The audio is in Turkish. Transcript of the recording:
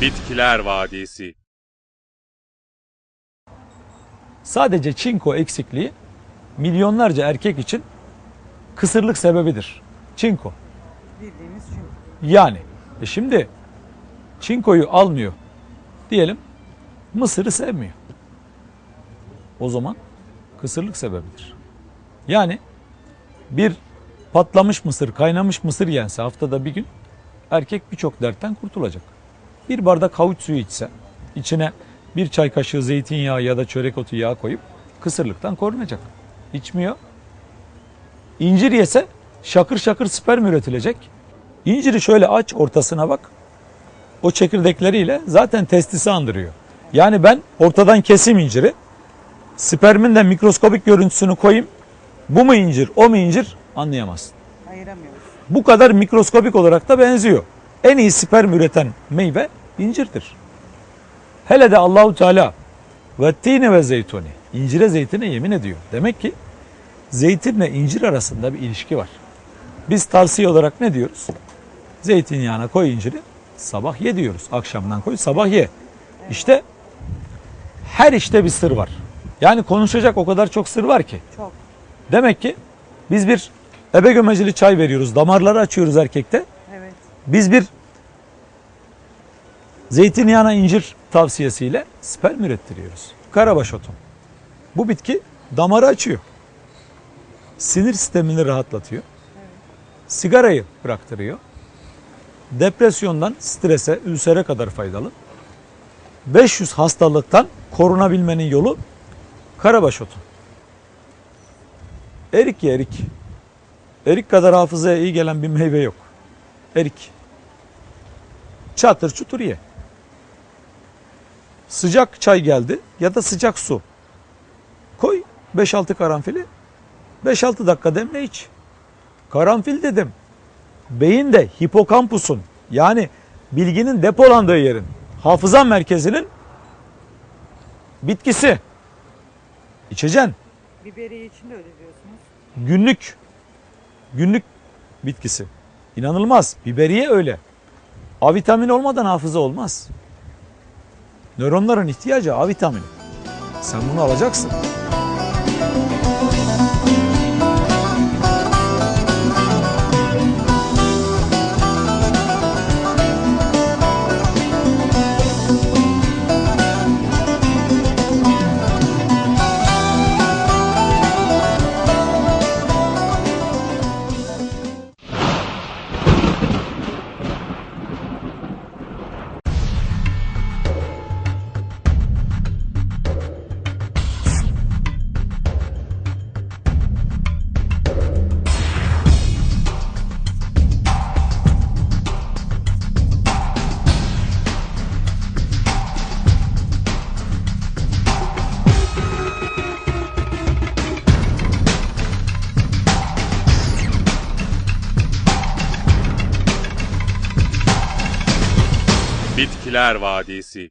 Bitkiler Vadisi Sadece çinko eksikliği milyonlarca erkek için kısırlık sebebidir. Çinko. Bildiğimiz çünkü. Yani e şimdi çinkoyu almıyor diyelim mısırı sevmiyor. O zaman kısırlık sebebidir. Yani bir patlamış mısır, kaynamış mısır yense haftada bir gün erkek birçok dertten kurtulacak. Bir bardak havuç suyu içse, içine bir çay kaşığı zeytinyağı ya da çörek otu yağı koyup kısırlıktan korunacak. İçmiyor. İncir yese şakır şakır sperm üretilecek. İnciri şöyle aç ortasına bak. O çekirdekleriyle zaten testisi andırıyor. Yani ben ortadan keseyim inciri. Spermin de mikroskobik görüntüsünü koyayım. Bu mu incir, o mu incir anlayamazsın. Ayıramıyoruz. Bu kadar mikroskobik olarak da benziyor. En iyi sperm üreten meyve incirdir. Hele de Allahu Teala ve tini ve zeytuni. İncire zeytine yemin ediyor. Demek ki zeytinle incir arasında bir ilişki var. Biz tavsiye olarak ne diyoruz? Zeytinyağına koy inciri, sabah ye diyoruz. Akşamdan koy, sabah ye. İşte her işte bir sır var. Yani konuşacak o kadar çok sır var ki. Çok. Demek ki biz bir ebe gömeceli çay veriyoruz. Damarları açıyoruz erkekte. Evet. Biz bir zeytinyağına incir tavsiyesiyle sperm ürettiriyoruz. Karabaş otu. Bu bitki damarı açıyor. Sinir sistemini rahatlatıyor. Sigarayı bıraktırıyor. Depresyondan strese, ülsere kadar faydalı. 500 hastalıktan korunabilmenin yolu karabaş otu. Erik ye erik. Erik kadar hafızaya iyi gelen bir meyve yok. Erik. Çatır çutur ye. Sıcak çay geldi ya da sıcak su. Koy 5-6 karanfili. 5-6 dakika demle iç. Karanfil dedim. Beyinde hipokampusun yani bilginin depolandığı yerin hafıza merkezinin bitkisi. İçeceksin Biberiye için de öyle diyorsunuz. günlük günlük bitkisi. İnanılmaz. Biberiye öyle. A vitamini olmadan hafıza olmaz. Nöronların ihtiyacı A vitamini. Sen bunu alacaksın. Bitkiler Vadisi